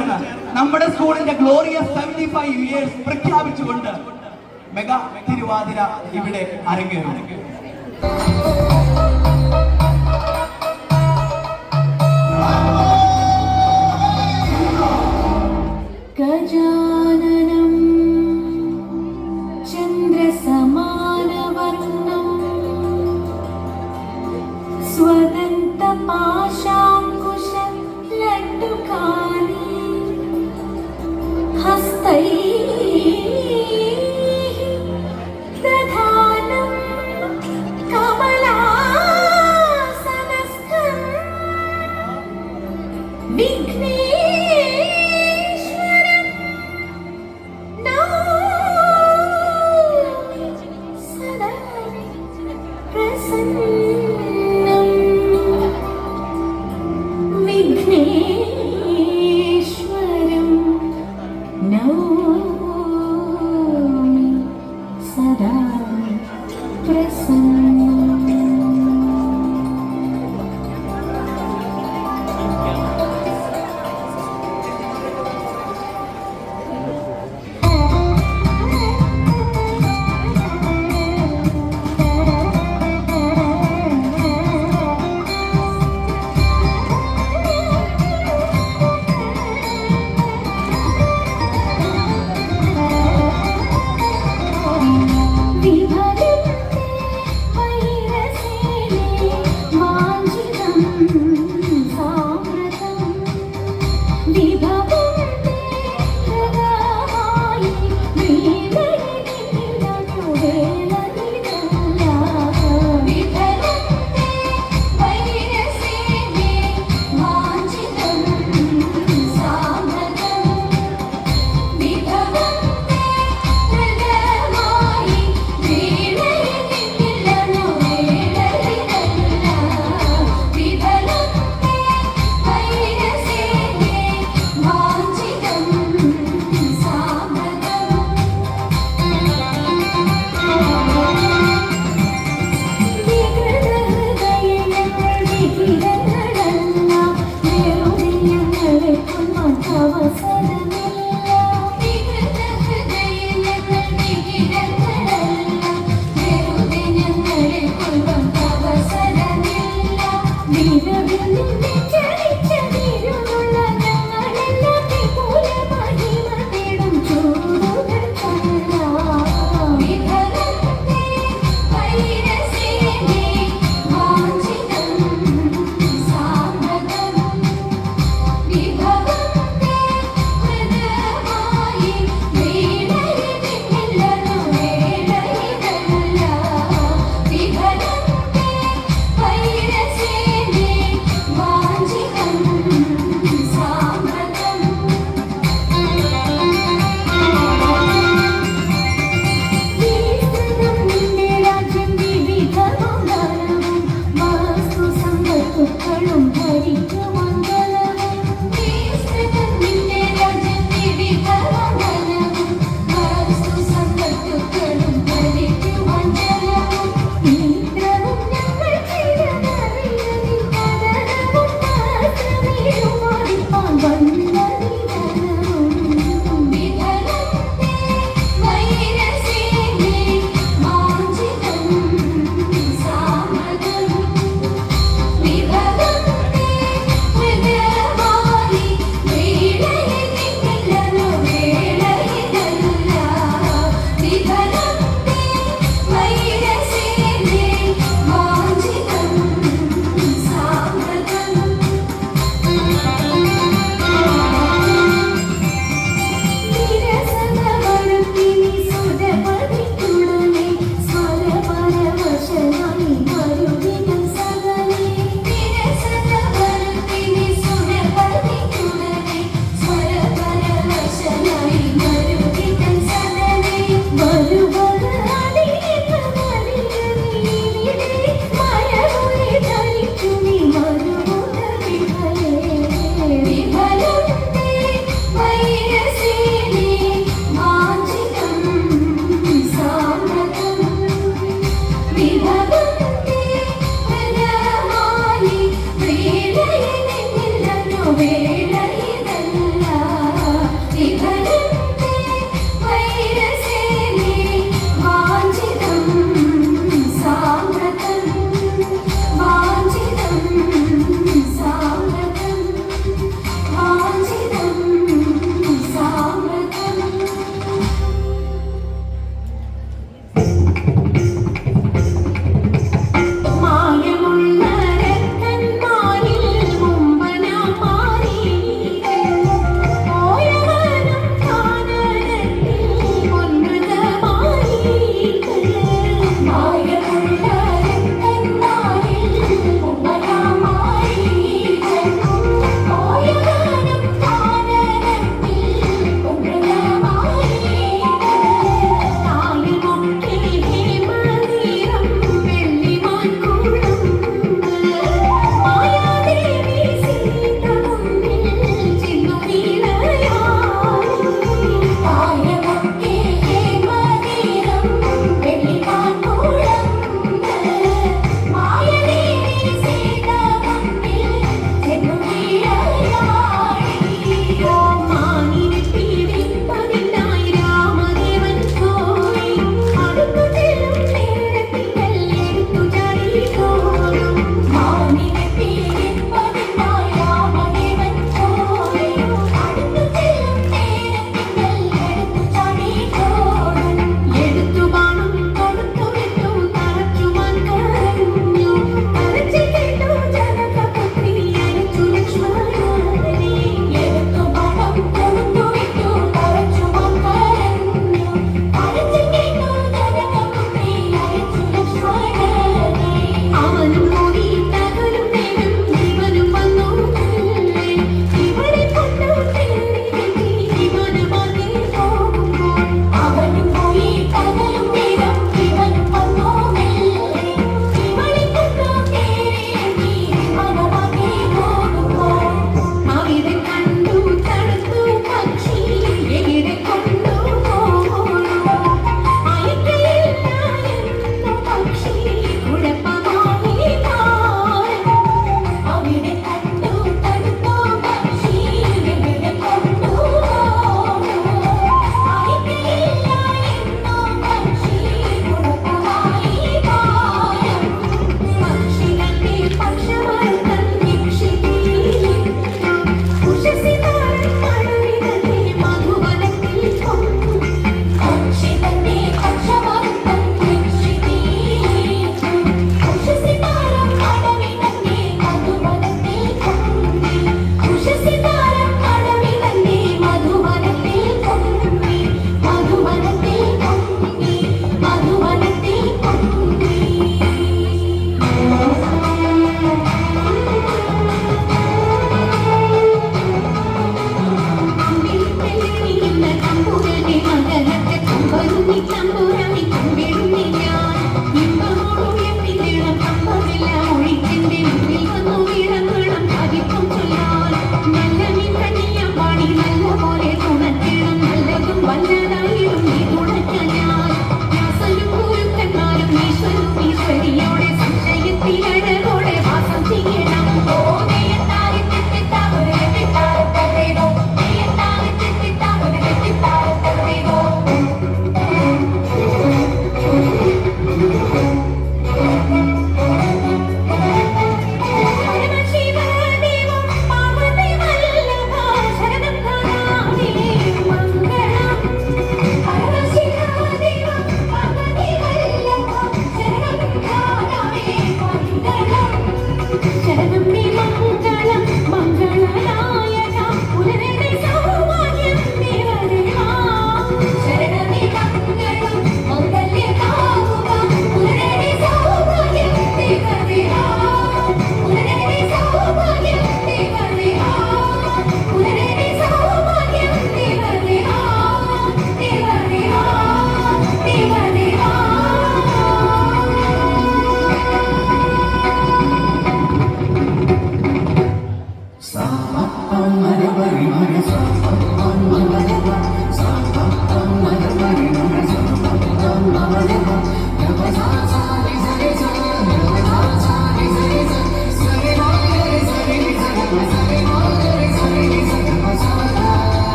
ചേർന്ന് നമ്മുടെ സ്കൂളിന്റെ ഗ്ലോറിയസ് സെവന്റി ഫൈവ് ഇയേഴ്സ് പ്രഖ്യാപിച്ചുകൊണ്ട് മെഗാ തിരുവാതിര ഇവിടെ അരങ്ങേറും. ഗജാനനം ചന്ദ്രസമാനവർണം സ്വതന്ത്ര പാശ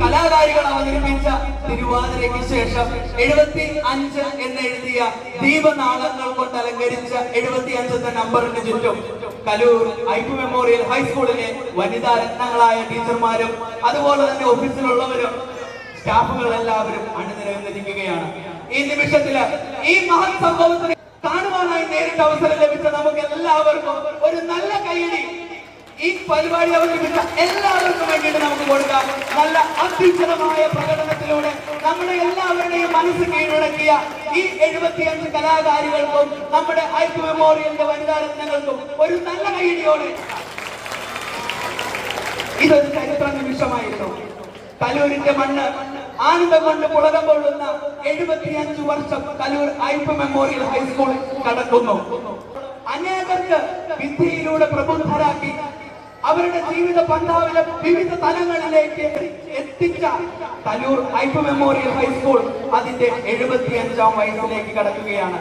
കലാകാരികൾ അവതരിപ്പിച്ച തിരുവാതിരയ്ക്ക് ശേഷം എഴുപത്തി അഞ്ച് എന്ന് എഴുതിയ ദീപനാളങ്ങൾ കൊണ്ട് അലങ്കരിച്ച എഴുപത്തി അഞ്ചത്തെ നമ്പറിന് ചുറ്റും കലൂർ ഐപി മെമ്മോറിയൽ ഹൈസ്കൂളിലെ വനിതാ രത്നങ്ങളായ ടീച്ചർമാരും അതുപോലെ തന്നെ ഓഫീസിലുള്ളവരും സ്റ്റാഫുകൾ എല്ലാവരും അണിനിരന്നിരിക്കുകയാണ്. ഈ നിമിഷത്തിൽ ഈ മഹത് സംഭവത്തിന് കാണുവാനായി നേരിട്ട് അവസരം ലഭിച്ച നമുക്ക് എല്ലാവർക്കും ഒരു നല്ല കൈയടി ഈ പരിപാടി അവതരിപ്പിച്ച എല്ലാവർക്കും വേണ്ടിയിട്ട് നമുക്ക് കൊടുക്കാം. നല്ല അത്യുജ്വലമായ പ്രകടനത്തിലൂടെ നമ്മുടെ എല്ലാവരുടെയും മനസ്സ് കീഴടക്കിയ ഈ എഴുപത്തിയഞ്ച് കലാകാരികൾക്കും നമ്മുടെ ഐക്യ മെമ്മോറിയലിന്റെ വനിതാ രത്നങ്ങൾക്കും ഒരു നല്ല കൈയിടിയോടെ ഇതൊരു ചരിത്ര നിമിഷമായിരുന്നു. കലൂരിന്റെ മണ്ണ് ആനന്ദം കൊണ്ട് പുളകം കൊള്ളുന്ന എഴുപത്തിയഞ്ചു വർഷം കലൂർ ഐപ്പ് മെമ്മോറിയൽ ഹൈസ്കൂളിൽ കടക്കുന്നു. അനേകർക്ക് വിദ്യയിലൂടെ പ്രബുദ്ധരാക്കി അവരുടെ ജീവിത പന്താവിലെ വിവിധ തലങ്ങളിലേക്ക് എത്തിച്ച തലൂർ ഐപ്പ് മെമ്മോറിയൽ ഹൈസ്കൂൾ അതിന്റെ എഴുപത്തിയഞ്ചാം വയസ്സിലേക്ക് കടക്കുകയാണ്.